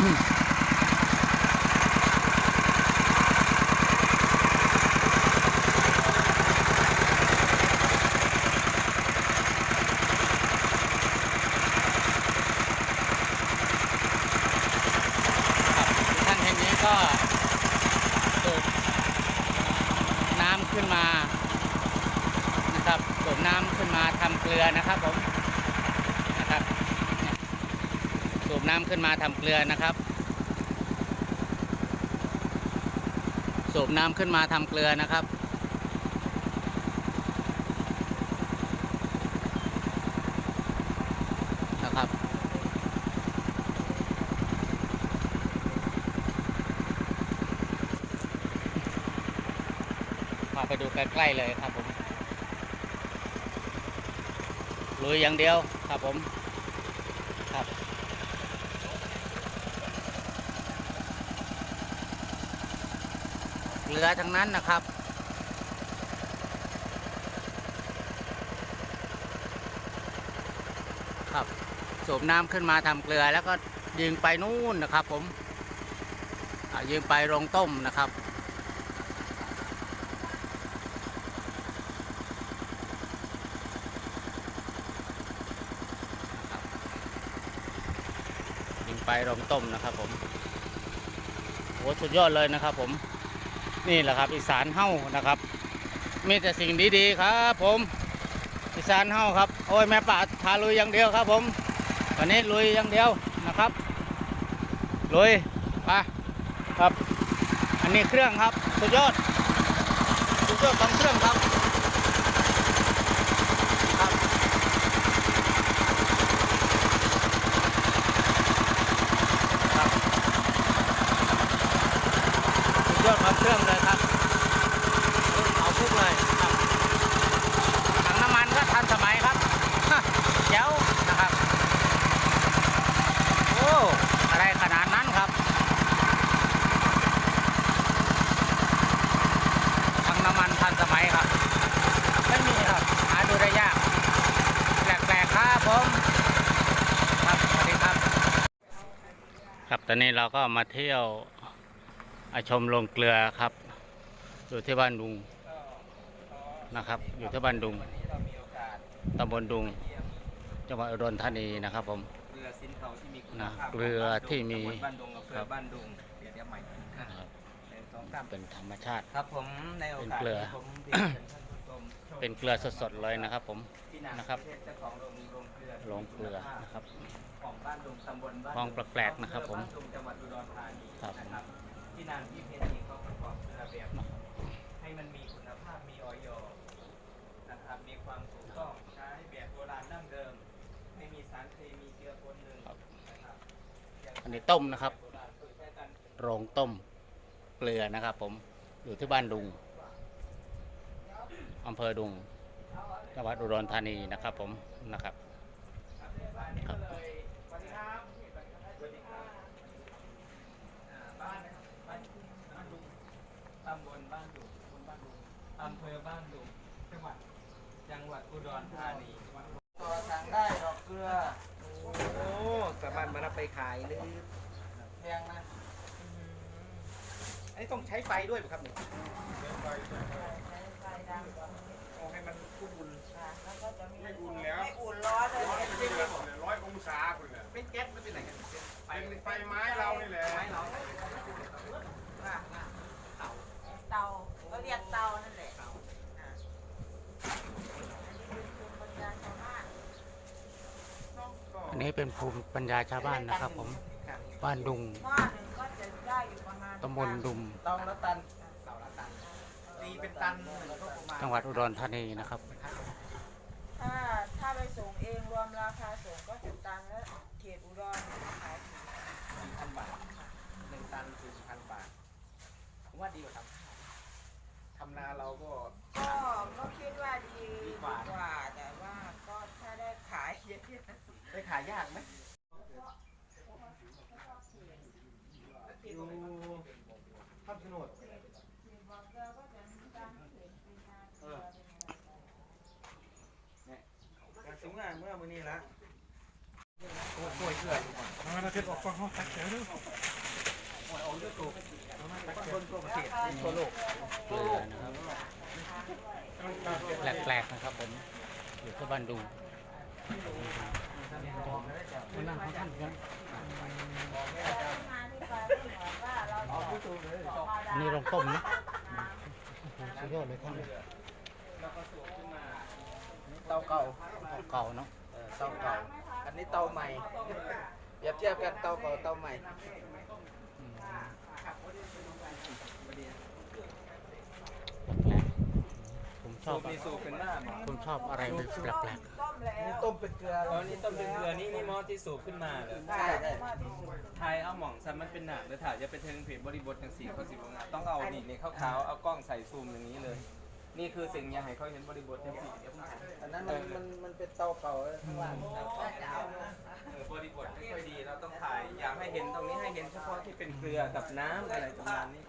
ท่านแห่งนี้ก็สูบน้ำขึ้นมานะครับสูบน้ำขึ้นมาทำเกลือนะครับผมนะครับเนี่ยสูบ น้ำขึ้นมาทำเกลือนะครับ สูบน้ำขึ้นมาทำเกลือนะครับ นะครับ พาไปดูใกล้ๆเลยครับผมลุยอย่างเดียวครับผมครับ เรือทั้งนั้นนะครับ ครับสูบน้ำขึ้นมาทำเกลือแล้วก็ยิงไปนู่นนะครับ ผมยิงไปโรงต้มนะครับยิงไปโรงต้มนะครับผมโอ้สุดยอดเลยนะครับผม นี่แหละครับ อีสานเฮ้านะครับ มีแต่สิ่งดีๆครับ ผมอีสานเฮ้าครับโอ้ยแม่ป่าพาลุยอย่างเดียวครับ ผมวันนี้ลุยอย่างเดียวนะครับลุยไปครับ อันนี้เครื่องครับสุดยอดสุดยอดของเครื่องครับครับ ครับสุดยอดของเครื่องเลยครับเอาพุกเลยครับถังน้ำมันก็ทันสมัยครับ เจ๋วนะครับ โอ้ อะไรขนาดนั้นครับถังน้ำมันทันสมัยครับ ไม่มีครับ หาดูได้ยาก แปลกๆครับผม ครับ สวัสดีครับ ครับตอนนี้เราก็มาเที่ยวอาชมโรงเกลือครับ อยู่ที่บ้านดุงนะครับ อยู่ที่บ้านดุงวันนี้เรามีโอกาสตำบลดุงเยี่ยมจังหวัดอุดรธานีนะครับผมเรือสินเขาที่มีคุณนะภาพเรือที่มีตำบลบ้านดุงอำเภครัอบบ้านดุงเดี๋ยวเดี๋ยวใหม่นะครับหนึ่งสองสามเป็นธรรมชาติครับผมในโอกาสเป็นเกลือนี้ผม เรียนเชิญท่านผู้ชมชมเป็นเกลือสดๆเลยนะครับ ผมพี่นานะครับประเทศเจ้าของโรงโรงเกลือโรงเกลือนะครับของบ้านดุงตำบลบ้านคลองแปลกๆนะครับ ผมบ้านดุงจังหวัดอุดรธานีครับนะครับพี่นางพี่เพชรนี่เขาประกอบเกลือแบบให้มันมีคุณภาพมีออยนะครับมีความถูกต้องใช้แบบโบราณดั้งเดิมไม่มีสารเคมีเจือปนหนึ่งนะครับอันนี้ต้มนะครับ โรงต้มเกลือนะครับ ผมอยู่ที่บ้านดุง อำเภอดุงจังหวัดอุดรธานีนะครับผมนะครับครับตำบลบ้านดุงตำบลบ้านดุงอำเภอบ้านดุงจังหวัดจังหวัดอุดรธานีตัวสั่งได้ดอกเกลือโอ้สามารถมารับไปขายหรือแพงนะอันนี้ต้องใช้ไฟด้วยไหมครับเนี่ย โอ้ให้มันอุ่นไม่อุ่นแล้วไม่อุ่นร้อนเลยร้อยเป็นร้อยองศาคุณน่ะเป็นแก๊สมันเป็นไหนกันเป็นไฟไม้เรานี่แหละไม้เราเตาก็เรียกเตานั่นแหละอันนี้เป็นภูมิปัญญาชาวบ้านนะครับผมบ้านดุงหม้อหนึ่งก็จะได้อยู่ประมาณตำบลดุงตองละตัน ตีเป็นตันหนึ่งก็ประมาณจังหวัดอุดรธานีนะครับ ถ้าถ้าไปส่งเองรวมราคาส่งก็จะตันแล้วเขตอุดรขายสี่พันบาทหนึ่งตันสี่พันบาทผมว่าดีกว่าทำข้าวทำนาเราก็ ก็ก็คิดว่าดีกว่าแต่ว่าก็ถ้าได้ขายเยอะๆได้ขายยากไหมอยู่ภาพสนุดเออเนี่ยการ สูงงานเมื่อมือนี้ละโอ้ยเกลืออยู่ก่อนคนทั่วประเทศทั่วโลกเกลือนะครับแปลกๆนะครับผมอยู่ที่บ้านดุงมันนั่งข้างๆกันมาที่ไปก็เหมือนว่าเราเอาจะผู้สูงเลยขอมาอันดานี้ลองต้มนะสุดยอดเลยท่านแล้วก็สูบขึ้นมา เตาเก่าเก่าเนาะเออเตาเก่า อันนี้เตาใหม่เปรียบเทียบกันเตาเก่าเตาใหม่อืมผมชสูอบบมีสูบเป็นหน้าผมชอบอะไรเป็นแปลกต้มแล้วนี่ต้มเป็นเกลืออ๋อนี่ต้มเป็นเกลือนี่นี่หม้อที่สูบขึ้นมาเลยใช่ใช่มาที่สุดไทยเอาหม่องซันมันเป็นหนักเลยถ่ายจะเป็นเทิงผิดบริบทอย่างสี่เขาสิบงานต้องเอานี่นี่ขาวๆเอากล้องใส่ซูมอย่างนี้เลย นี่คือสิ่งอยากให้เขาเห็นบริบทอย่างสี่เดี๋ยวผมถ่าย อันนั้นมันมันมัน เป็นเตางล่าข้างล่าเออบริบทไม่ค่อยดีเราต้องถ่ายอยากให้เห็นตรงนี้ให้เห็นเฉพาะที่เป็นเกลือกับน้ำอะไรประมาณนี้